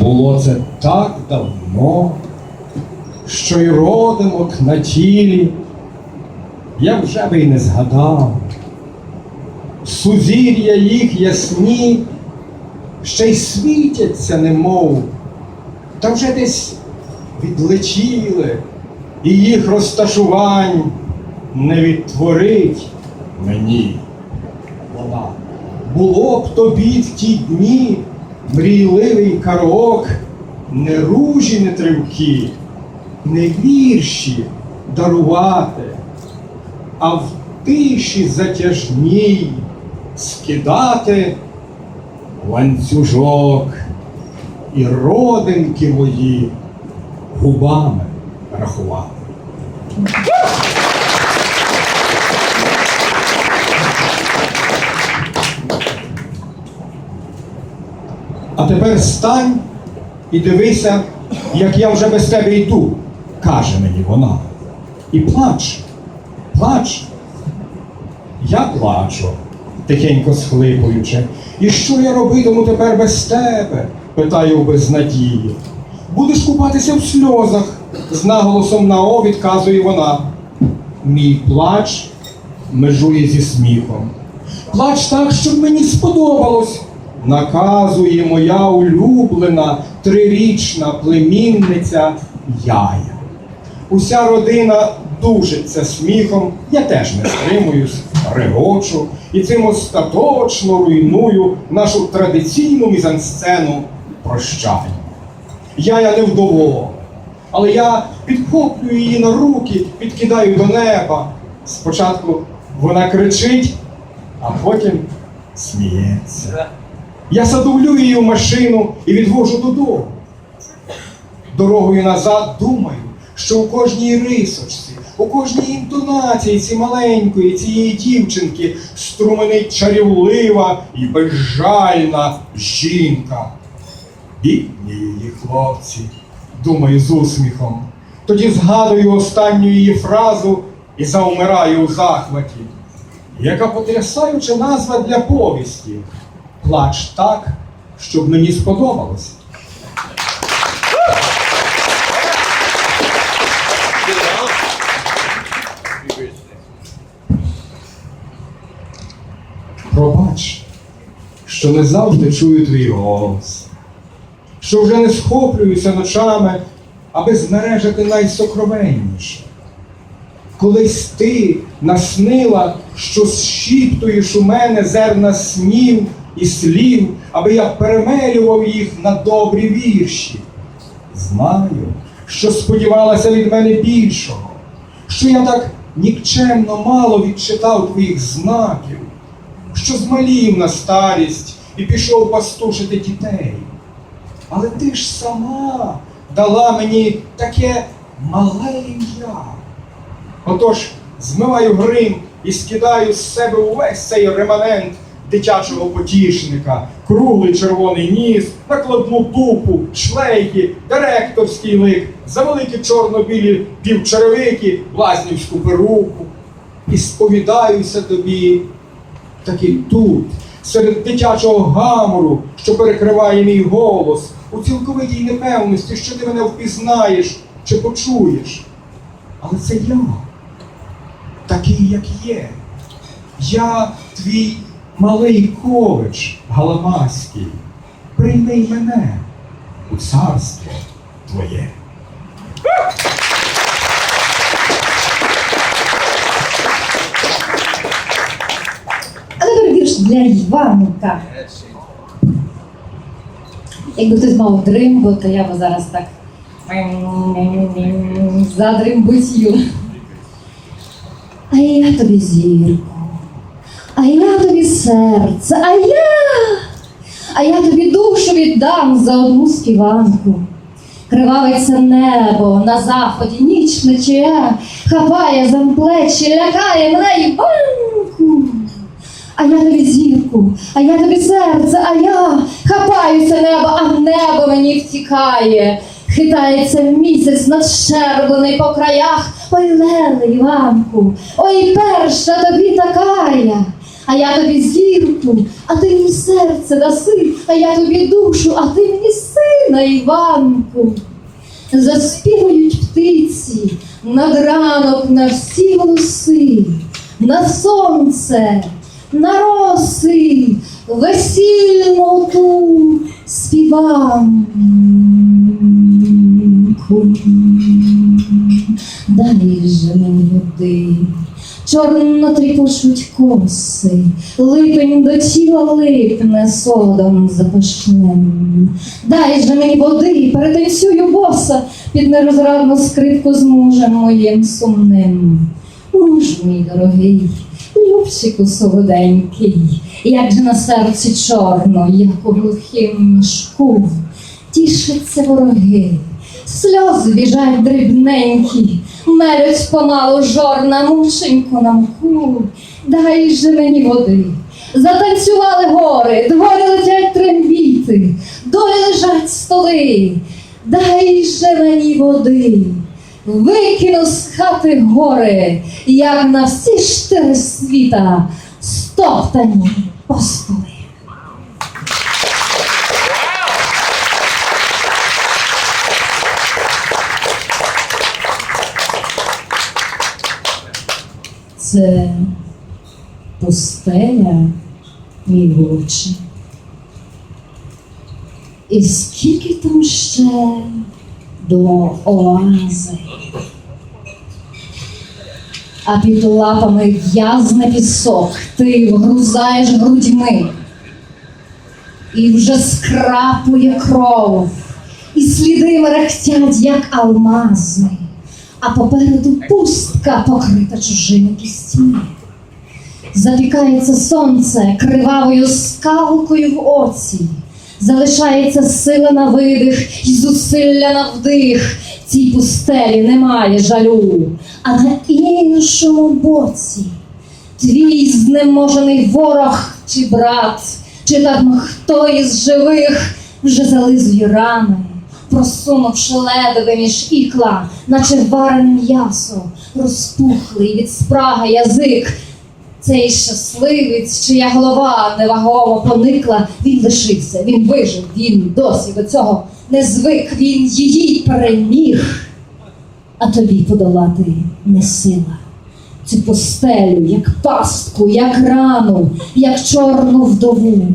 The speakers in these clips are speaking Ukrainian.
Було це так давно, що й родимок на тілі я вже би й не згадав. Сузір'я їх ясні, ще й світяться, немов, та вже десь відлетіли, і їх розташувань не відтворить мені. Вона було б тобі в ті дні мрійливий карок, не ружі, не тривкі, не вірші дарувати, а в тиші затяжній скидати ланцюжок і родинки мої губами рахувати. Тепер стань і дивися, як я вже без тебе йду, каже мені вона. І плач, плач. Я плачу, тихенько схлипуючи. І що я робитиму тепер без тебе? питаю в безнадії. Будеш купатися в сльозах, з наголосом на о відказує вона. Мій плач межує зі сміхом. Плач так, щоб мені сподобалось. Наказує моя улюблена трирічна племінниця Яя. Уся родина дужиться сміхом, я теж не стримуюсь, регочу і цим остаточно руйную нашу традиційну мізансцену прощання. Яя невдоволена, але я підхоплюю її на руки, підкидаю до неба. Спочатку вона кричить, а потім сміється. Я садовлю її в машину і відвожу додому. Дорогою назад думаю, що у кожній рисочці, у кожній інтонації ці маленької цієї дівчинки струменить чарівлива і безжальна жінка. Бідні її хлопці, думаю з усміхом. Тоді згадую останню її фразу і заумираю у захваті. Яка потрясаюча назва для повісті. Плач так, щоб мені сподобалось. Пробач, що не завжди чую твій голос, що вже не схоплююся ночами, аби знережити найсокровенніше. Колись ти наснила, що зшіптуєш у мене зерна снів і слів, аби я перемелював їх на добрі вірші. Знаю, що сподівалася від мене більшого, що я так нікчемно мало відчитав твоїх знаків, що змалів на старість і пішов пастушити дітей. Але ти ж сама дала мені таке мале ім'я. Отож, змиваю грим і скидаю з себе увесь цей реманент дитячого потішника, круглий червоний ніс, накладну тупу, шлейки, директорський лик, завеликі чорно-білі півчеревики, блазнівську перуку. І сповідаюся тобі таки тут, серед дитячого гамору, що перекриває мій голос, у цілковитій непевності, що ти мене впізнаєш чи почуєш. Але це я, такий, як є. Я твій малий кович галамаський. Прийми мене у царство твоє. А тепер вірш для Іванка. Якби хтось мав дримбу, то я би зараз так задримбутів. А я тобі зірку, а я тобі серце, а я, а я тобі душу віддам за одну співанку. Кривавиться небо на заході, ніч мече, хапає за плечі, лякає мене Іванку. А я тобі зірку, а я тобі серце, а я хапаюся небо, а небо мені втікає. Хитається місяць надщерблений по краях. Ой, леле, Іванку, ой, перша тобі такая. А я тобі зірку, а ти мені серце даси, а я тобі душу, а ти мені сина Іванку. Заспівають птиці над ранок на всі голоси, на сонце, на роси, весільну ту співанку. Дай же мені води, чорно тріпочуть коси, липень до тіла липне солодом запашним. Дай же мені води, перетанцюю боса під нерозрадну скрипку з мужем моїм сумним. Муж мій дорогий, Любчику солоденький, як же на серці чорно, як у глухім мішку, тішаться вороги, сльози біжать дрібненькі, мелють помалу жорна мушеньку на мку. Дай же мені води. Затанцювали гори, дворі летять трембіти, долі лежать столи. Дай же мені води. Викину з хати гори, як на всі штири світа, стоптані постоли. Це пустеля, мій вовче. І скільки там ще до оази? А під лапами в'язне пісок, ти вгрузаєш грудьми, і вже скрапує кров, і сліди мерехтять, як алмази, а попереду пустка покрита чужими кістьми. Запікається сонце кривавою скалкою в оці, залишається сила на видих і зусилля на вдих. Цій пустелі немає жалю, а на іншому боці твій знеможений ворог чи брат, чи там хто із живих вже зализує рани, просунувши ледве між ікла, наче варене м'ясо, розпухлий від спраги язик. Цей щасливець, чия голова невагомо поникла, він лишився, він вижив, він досі до цього не звик, він її переміг. А тобі подолати не сила. Цю постелю, як пастку, як рану, як чорну вдову.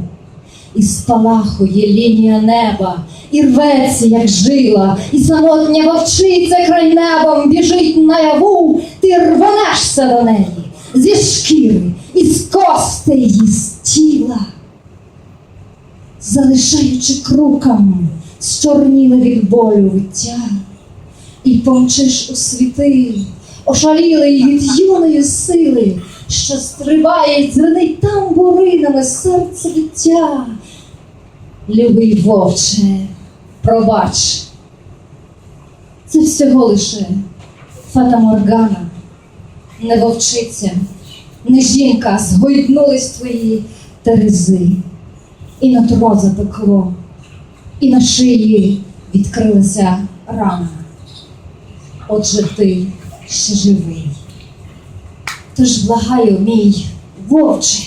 І спалахує лінія неба, і рветься, як жила, і самотня вовчиця край небом біжить наяву, ти рванешся до неї зі шкіри і з костей її з тіла, залишаючи крукам зчорніли від болю виття, і помчиш у світи, ошалілий від юної сили, що стрибає дзвенить тамбуринами серце виття. Любий вовче, пробач, це всього лише фатаморгана не вовчиця, не жінка, згойднулись твої терези, і нутро запекло, і на шиї відкрилася рана. Отже, ти ще живий. Тож благаю, мій вовче,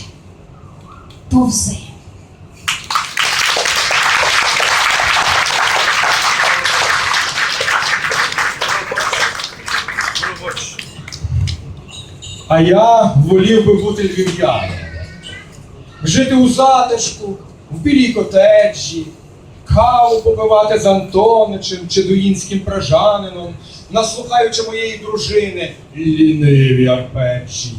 повзи. А я волів би бути львів'яном. Жити у затишку, в білій котеджі, каву попивати з Антоничем чи дуїнським пражанином, наслухаючи моєї дружини ліниві арпечії,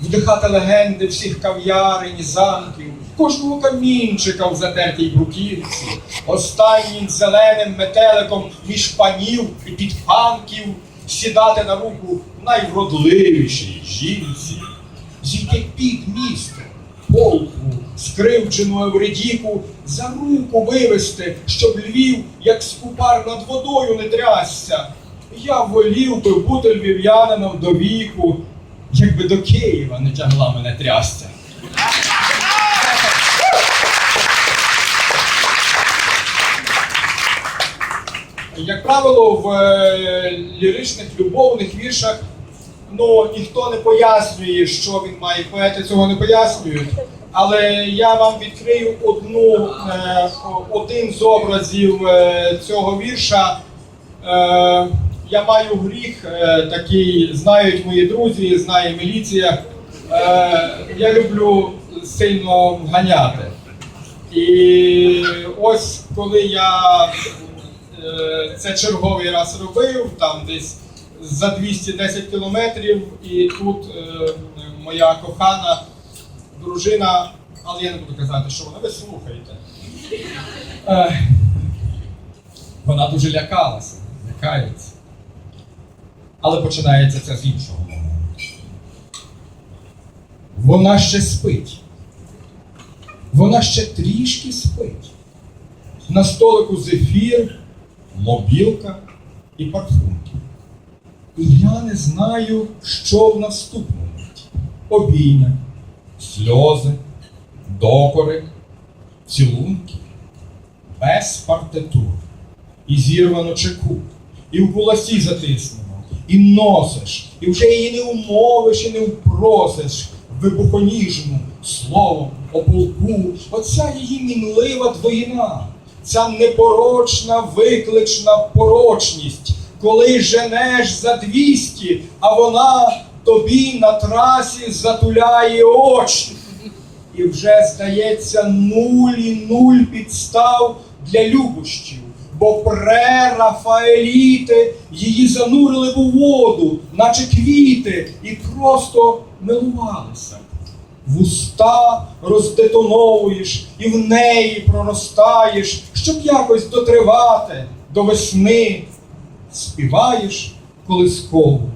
вдихати легенди всіх кав'ярень замків, кожного камінчика в затертій бруківці, останнім зеленим метеликом між панів і підпанків сідати на руку найвродливішій жінці, зійти під місто, полку, скривджену Евредіку, за руку вивести, щоб Львів, як скупар над водою не трясся. Я волів би бути львів'янином до віку, якби до Києва не тягла мене трясця. Як правило, в е, ліричних любовних віршах ну, ніхто не пояснює, що він має. Поети цього не пояснюють. але я вам відкрию одну, е, один з образів е, цього вірша. Я маю гріх такий, знають мої друзі, знає міліція. Я люблю сильно ганяти. І ось коли я це черговий раз робив, там десь за 210 кілометрів, і тут е, моя кохана дружина, але я не буду казати, що вона, ви слухаєте. Е, вона дуже лякалася, лякається. Але починається це з іншого. Вона ще спить. Вона ще трішки спить. На столику зефір, мобілка і парфумки. І я не знаю, що в наступному. Обійня, сльози, докори, цілунки, без партитур, і зірвано чеку, і в кулаці затиснено, і носиш, і вже її не умовиш і не впросиш. Вибухоніжну словом о полку. Оця її мінлива двоїна, ця непорочна виклична порочність, коли женеш за двісті, а вона тобі на трасі затуляє очі. І вже здається нуль і нуль підстав для любощів, бо прерафаеліти її занурили в воду, наче квіти, і просто милувалися. Вуста роздетоновуєш і в неї проростаєш, щоб якось дотривати до весни. Співаєш колискову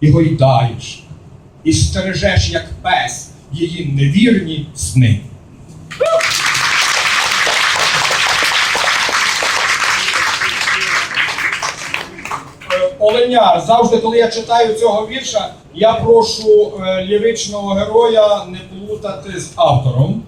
і гойдаєш, і стережеш, як пес, її невірні сни. Е, Оленяр, завжди, коли я читаю цього вірша, я прошу е, ліричного героя не плутати з автором,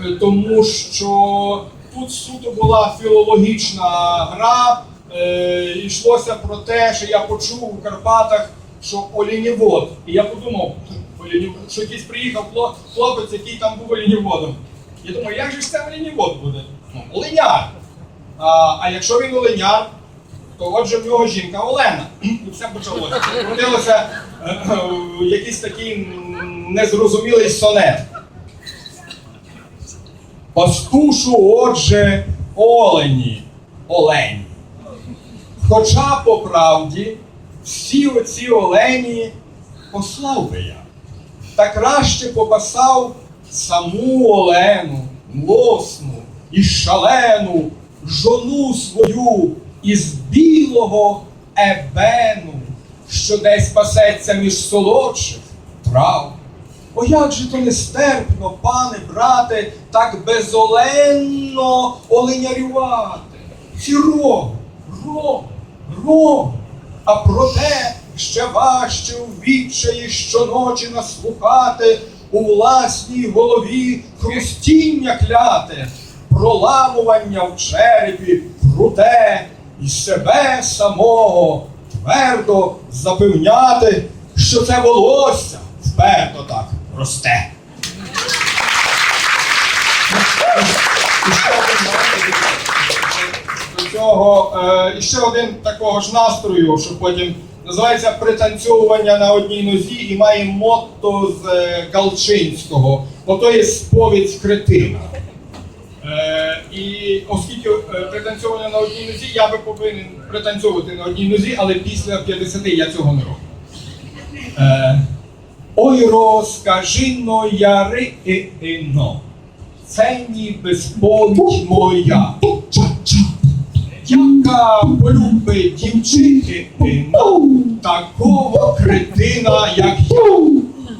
е, тому що тут суто була філологічна гра. Е, йшлося про те, що я почув у Карпатах, що олінівод. І я подумав, що якийсь приїхав хлопець, який там був олініводом. Я думаю, як же ж це олінівод буде? Ну, оленяр. А, а якщо він оленяр, то отже в нього жінка Олена. І все почалося. Родилося е, е, якийсь такий незрозумілий сонет. Пастушу, отже, олені, олені. Хоча по правді всі оці олені послав би я. Та краще попасав саму Олену, млосну і шалену, жону свою із білого ебену, що десь пасеться між солодших трав. О, як же то нестерпно, пане, брате, так безоленно оленярювати. Ці рог, рог, рог. А проте ще важче у відчаї щоночі наслухати у власній голові хрустіння кляте, проламування в черепі круте, і себе самого твердо запевняти, що це волосся вперто так росте. І ще один до цього е, і ще один такого ж настрою, що потім називається пританцьовування на одній нозі і має мотто з е, Галчинського. Ото є сповідь кретина. Е, і оскільки е, пританцьовування на одній нозі, я би повинен пританцьовувати на одній нозі, але після 50 я цього не роблю. Е, Ой, розкажино, яри і іно. Це ніби сповідь моя. Яка полюбить дівчити такого кретина, як я.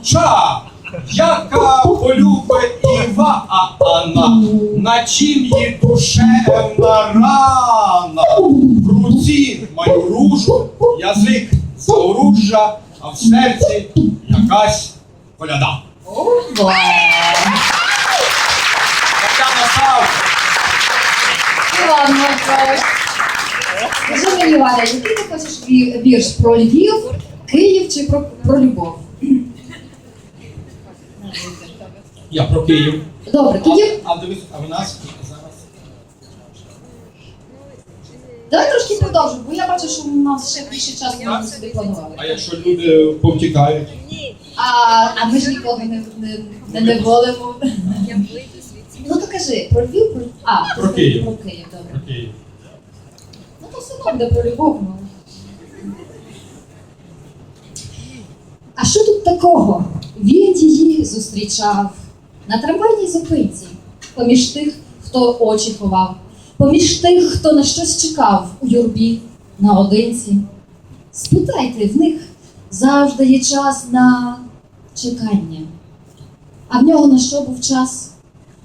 Ча, яка полюбить Івана, на чим її душевна рана. В руці маю ружу, язик заоружжя, а в серці якась коляда. Тетяна. Скажи мені, Валя, який ти хочеш вірш про Львів, Київ чи про, про любов? Я про Київ. Добре, тоді А, а дивись, а в нас зараз. давай трошки продовжимо, бо я бачу, що у нас ще більше часу Так. ми собі планували. А якщо люди повтікають? А, а ми ж нікого не, не, не, не волимо. Ну то кажи, про Львів, про... А, Про Київ. Про Київ, добре. Про Київ. Ну то все одно про любов. ну. А що тут такого? Він її зустрічав на трамвайній зупинці, поміж тих, хто очі ховав, поміж тих, хто на щось чекав у юрбі наодинці. Спитайте, в них завжди є час на чекання. А в нього на що був час?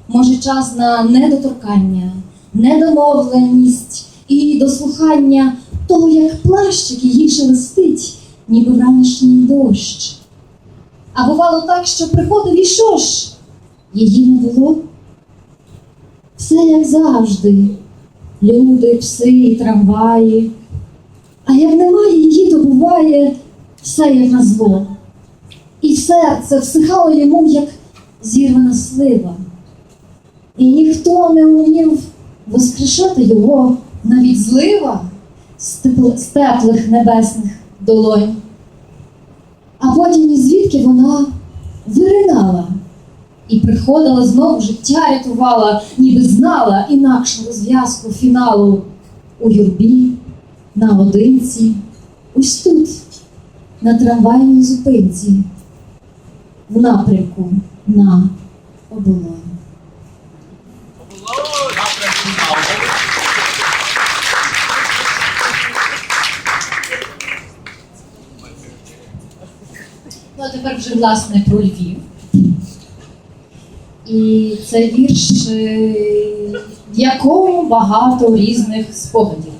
Може, час на недоторкання, недомовленість і дослухання того, як плащик її шелестить, ніби вранішній дощ. А бувало так, що приходив і що ж? Її не було. Все як завжди. Люди, пси, і трамваї. А як немає її, то буває все як на зло. І серце всихало йому, як зірвана слива. І ніхто не умів воскрешати його навіть злива з тепл- з теплих небесних долонь. А потім і звідки вона виринала і приходила знову життя рятувала, ніби знала інакшу розв'язку фіналу у юрбі, наодинці, ось тут, на трамвайній зупинці, в напрямку на оболонь. Ну, а тепер вже власне про Львів. І це вірш, е, в якому багато різних спогадів.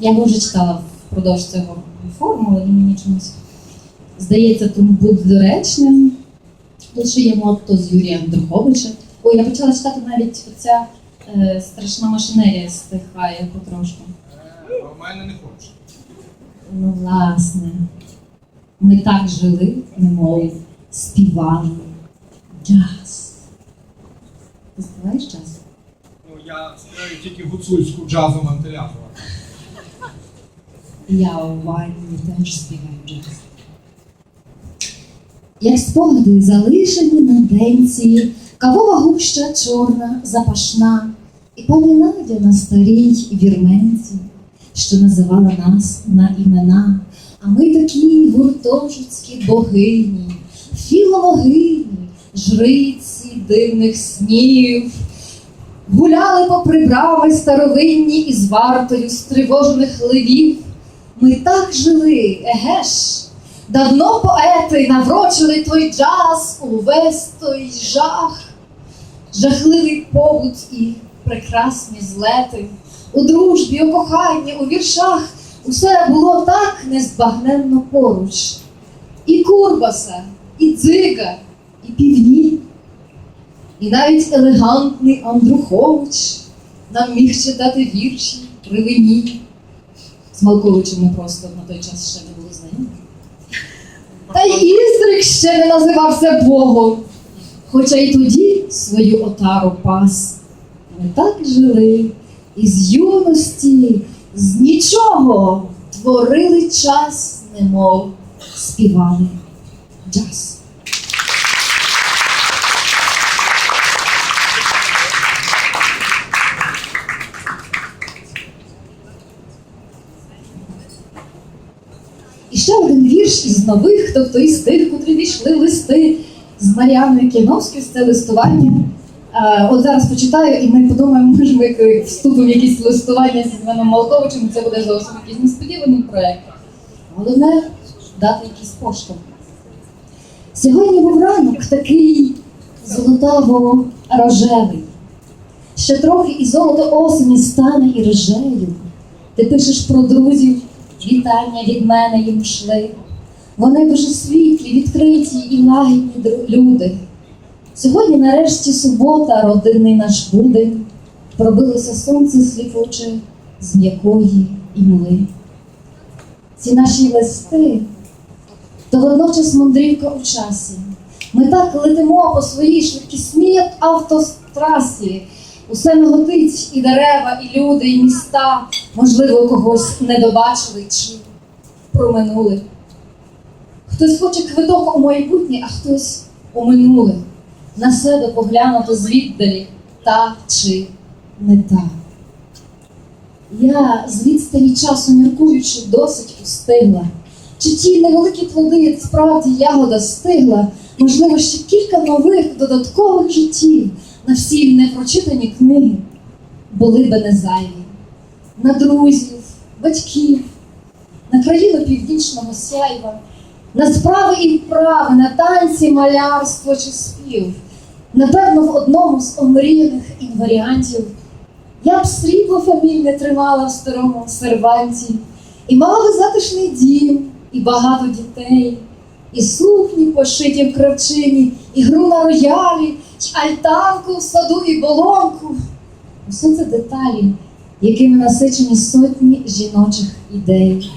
Я його вже читала впродовж цього форму, але мені чомусь здається, тому буде доречним. Тут ще є мотто з Юрієм Друховичем. Ой, я почала читати навіть оця е, страшна машинерія стихає потрошку. У мене не хоче. Ну, власне, ми так жили, немов співали джаз. Ти співаєш джаз? Ну, я співаю тільки гуцульську джазу мантелязу. Я у вайні теж співаю джаз. Як спогади залишені на денці, кавова гуща чорна, запашна, і Надя на старій вірменці, що називала нас на імена. А ми такі гуртожицькі богині, філологині, жриці дивних снів. Гуляли попри брами старовинні із вартою стривожених ливів. Ми так жили, еге ж, давно поети наврочили той джаз, увесь той жах, жахливий побут і прекрасні злети. У дружбі, у коханні, у віршах усе було так незбагненно поруч. І Курбаса, і дзига, і півні, і навіть елегантний Андрухович нам міг читати вірші при вині. З Малковичем ми просто на той час ще не були знайомі. Та й Іздрик ще не називався Богом, хоча й тоді свою отару пас. Ми так жили, і з юності, з нічого творили час, немов співали джаз. І ще один вірш із нових, тобто із тих, котрі війшли листи з Мар'яною Кіновською, це листування. Е, От зараз почитаю, і ми подумаємо, може ми вступимо в якісь листування з Іваном Малковичем, це буде зовсім якийсь несподіваний проєкт. Головне дати якийсь поштовх. Сьогодні був ранок такий золотаво-рожевий. Ще трохи і золото осені стане і рожею. Ти пишеш про друзів, вітання від мене їм йшли. Вони дуже світлі, відкриті і лагідні люди. Сьогодні, нарешті, субота, родинний наш будень, пробилося сонце сліпуче з м'якої імли. Ці наші листи то водночас мандрівка у часі, Ми так летимо по своїй швидкісній автотрасі. Усе миготить і дерева, і люди, і міста. Можливо, когось не добачили чи проминули. Хтось хоче квиток у майбутнє, а хтось у минуле. На себе поглянуто звіддалі, та чи не та. Я з відстані часу міркуючи досить устигла. Чи ті невеликі плоди справді ягода стигла, можливо, ще кілька нових додаткових життів на всі непрочитані книги були би не зайві. На друзів, батьків, на країну північного сяйва, на справи і вправи, на танці, малярство чи спів. Напевно, в одному з омріяних інваріантів я б срібло фамільне тримала в старому серванті, і мала би затишний дім, і багато дітей, і сукні пошиті в кравчині, і гру на роялі, й альтанку в саду і болонку. Усе це деталі, якими насичені сотні жіночих ідей.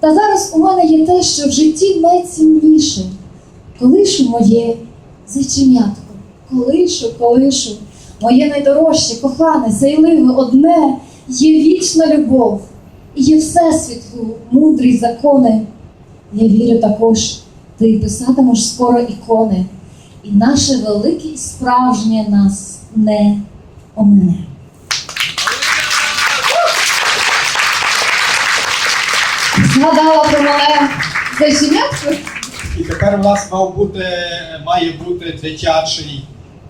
Та зараз у мене є те, що в житті найцінніше. Колишу моє зайченятко, колишу, колишу, моє найдорожче, кохане, сяйливе, одне, є вічна любов, і є всесвітлу, мудрі закони. Я вірю також, ти писатимеш скоро ікони, і наше велике і справжнє нас не омине. Згадала про мене зайченятко? І тепер у нас мав бути, має бути дитячий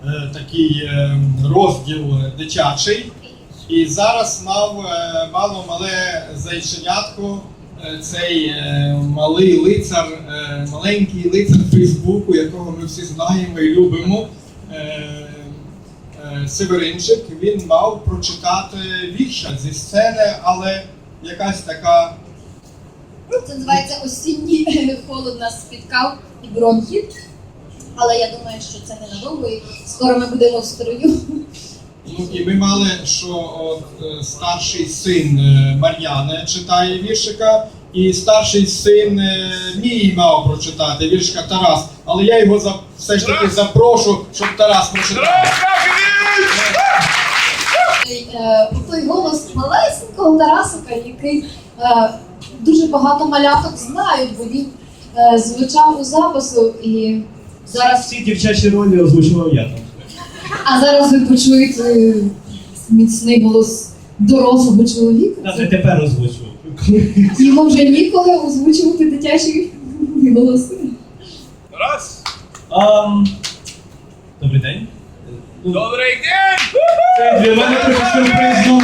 е, такий е, розділ дитячий. І зараз мав е, мало мале зайченятко, е, цей е, малий лицар, маленький лицар Фейсбуку, якого ми всі знаємо і любимо. Северинчик, він мав прочитати вірша зі сцени, але якась така Це називається осінній холод нас спіткав і бронхіт. Але я думаю, що це ненадовго і скоро ми будемо в строю. Ну і ми мали, що от, е, старший син е, Мар'яни читає віршика, і старший син е, мій мав прочитати віршика Тарас. Але я його за, все ж таки запрошу, щоб Тарас прочитав. Той голос малесенького Тарасика, який е, дуже багато маляток знають, бо він е, звучав у запису і зараз. Всі дівчачі ролі озвучував я там. А зараз ви почуєте міцний голос дорослого чоловіка. Навіть тепер озвучував. Йому вже ніколи озвучувати дитячі голоси. Раз. Ам, Добрий день. Ну, Добрий день! Це для мене трохи сюрпризно.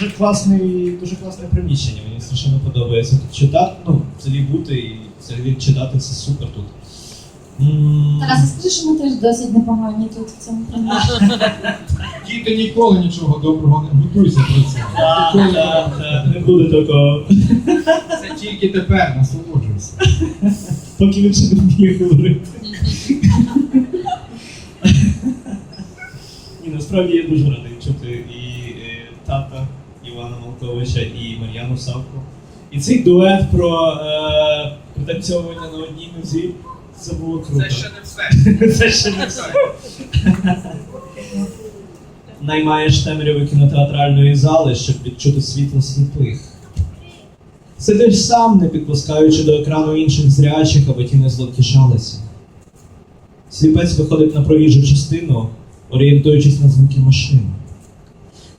Дуже класний, дуже класне приміщення. Мені страшенно подобається тут читати. Ну, взагалі бути і взагалі читати це супер тут. М, Тарас, скажи, що ми теж досить непогані тут в цьому приміщенні. Діти ніколи нічого доброго не готуйся про це. Так, так, так, не буде такого. Це тільки тепер насолоджуйся. Поки він ще не вміє говорити. Ні, насправді я дуже радий чути і е, тата Івана Малковича, і Мар'яну Савку. І цей дует про е, пританцьовування на одній нозі. Це було круто. Це ще не Це ще не все. Наймаєш темряви кінотеатральної зали, щоб відчути світло сліпих. Сидиш сам, не підпускаючи до екрану інших зрячих, аби ті не зловтішалися. Сліпець виходить на проїжджу частину, орієнтуючись на звуки машин.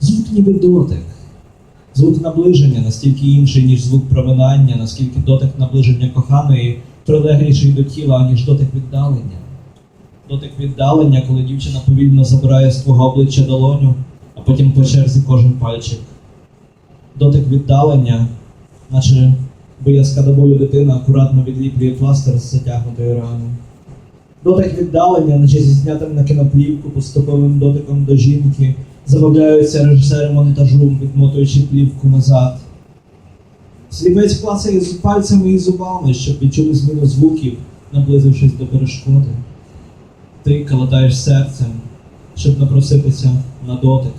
Звук ніби дотик. Звук наближення настільки інший, ніж звук проминання, наскільки дотик наближення коханої прилегліший до тіла, аніж дотик віддалення. Дотик віддалення, коли дівчина повільно забирає з твого обличчя долоню, а потім по черзі кожен пальчик. Дотик віддалення, наче боязка до болю дитина акуратно відліплює пластир з затягнутої рани. Дотик віддалення, наче зі знятим на кіноплівку поступовим дотиком до жінки, забавляються режисери монтажу, відмотуючи плівку назад. Сліпець клацає з пальцями і зубами, щоб відчути зміну звуків, наблизившись до перешкоди. Ти калатаєш серцем, щоб напроситися на дотик.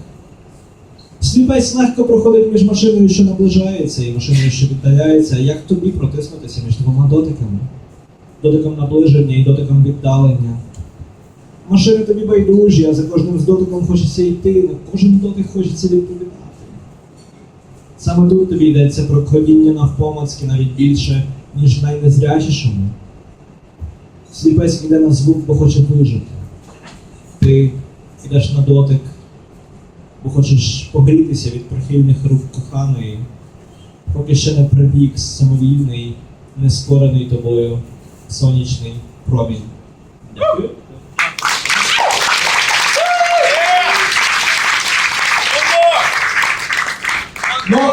Сліпець легко проходить між машиною, що наближається, і машиною, що віддаляється, як тобі протиснутися між двома дотиками. дотиком наближення і дотиком віддалення. Машини тобі байдужі, а за кожним з дотиком хочеться йти, на кожен дотик хочеться відповідати. Саме тут тобі йдеться про ходіння навпомацьки навіть більше, ніж найнезрячішому. Сліпець йде на звук, бо хоче вижити. Ти йдеш на дотик, бо хочеш погрітися від прихильних рук коханої, поки ще не прибіг самовільний, нескорений тобою сонячний промінь. Дякую.